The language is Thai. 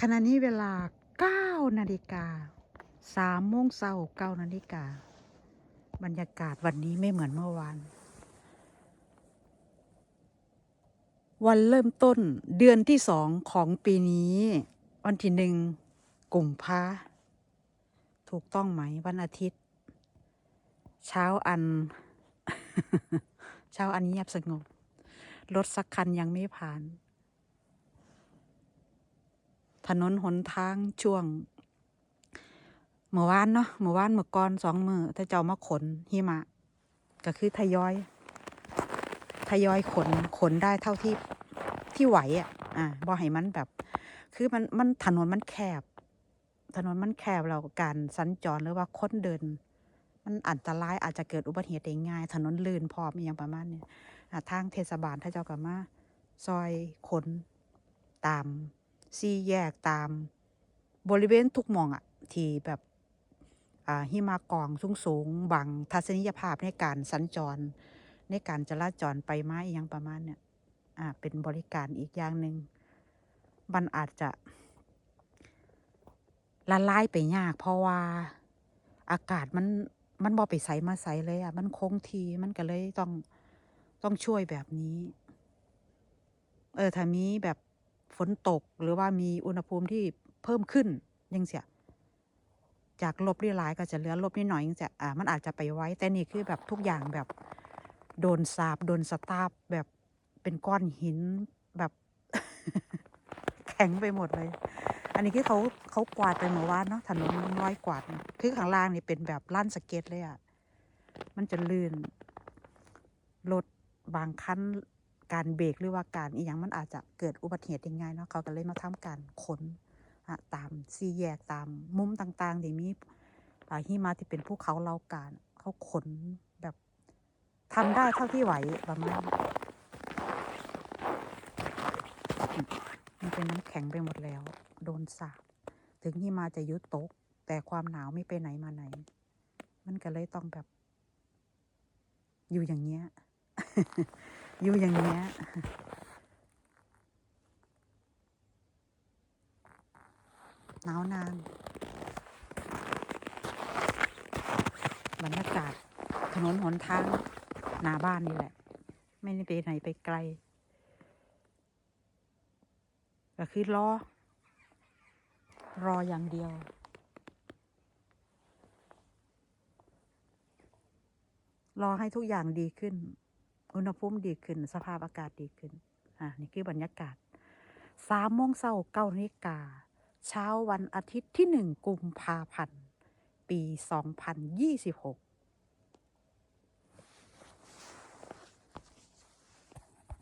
ขณะนี้เวลา9นาฬิกา3โมงเช้า9นาฬิกา บรรยากาศวันนี้ไม่เหมือนเมื่อวาน วันเริ่มต้นเดือนที่สองของปีนี้ วันที่หนึ่งกุมภาถูกต้องไหมวันอาทิตย์ เช้าอัน เช้าอันเงียบสงบ รถสักคันยังไม่ผ่าน ถนนหนทางช่วงเมื่อวานเนาะเมื่อวานเมื่อก่อนสองมือถ้าเจ้ามาขนหิมะ ก็คือทยอย ทยอยขนขนได้เท่าที่ที่ไหวอะ อ่าบ่ให้มันแบบ คือมันมันถนนมันแคบ ถนนมันแคบเราการสัญจรหรือว่าคนเดิน มันอันตรายอาจจะเกิดอุบัติเหตุได้ง่าย ถนนลื่นพร้อมอย่างประมาณนี้อ่าทางเทศบาลถ้าเจ้าก็มาซอยขนตาม ซี่แยกตามบริเวณทุกหมองอะที่แบบหิมะกองสูงสูงบังทัศนียภาพในการสัญจร ในการจราจรไปมาอหย่างประมาณเนี่ยอ่าเป็นบริการอีกอย่างหนึ่งมันอาจจะละลายไปยาก เพราะว่าอากาศมันมันบ่ไปใสมาใสเลยอะ มันคงทีมันก็เลยต้องต้องช่วยแบบนี้ เออถ้ามีแบบ ฝนตกหรือว่ามีอุณหภูมิที่เพิ่มขึ้นยังเสียจากลบเรียลายก็จะเหลือลบนิดหน่อยยังจะอ่ามันอาจจะไปไว้ แต่นี่คือแบบทุกอย่างแบบ โดนสาบโดนสตาร์ฟแบบเป็นก้อนหินแบบ แข็งไปหมดเลย อันนี้คือเขาเขากวาดไปเมื่อวานเนาะถนนมันร้อยกวาด คือข้างล่างนี่เป็นแบบล้านสเก็ตเลยอะ่ะมันจะลื่นรถบางคัน การเบรกหรือว่าการอีหยังมันอาจจะเกิดอุบัติเหตุยังไงเนาะเขาก็เลยมาทำการขนตามสี่แยกตามมุมต่างๆที่มีหิมะที่เป็นภูเขาเล่าการเขาขนแบบทำได้เท่าที่ไหวประมาณนี้มันเป็นน้ำแข็งไปหมดแล้ว โดนสาบถึงหิมะจะยุดตก แต่ความหนาวไม่ไปไหนมาไหน มันก็เลยต้องแบบ อยู่อย่างเงี้ย อยู่อย่างเงี้ยหนาวนาน บรรยากาศถนนหนทางหน้าบ้านนี่แหละ ไม่ได้ไปไหนไปไกล ก็คือรอ รออย่างเดียวรอให้ทุกอย่างดีขึ้น อุณหภูมิดีขึ้น สภาพอากาศดีขึ้น อ่า นี่คือบรรยากาศสามโมงเช้าเก้านาฬิกา เช้าวันอาทิตย์ที่หนึ่งกุมภาพันธ์ ปีสองพันยี่สิบหก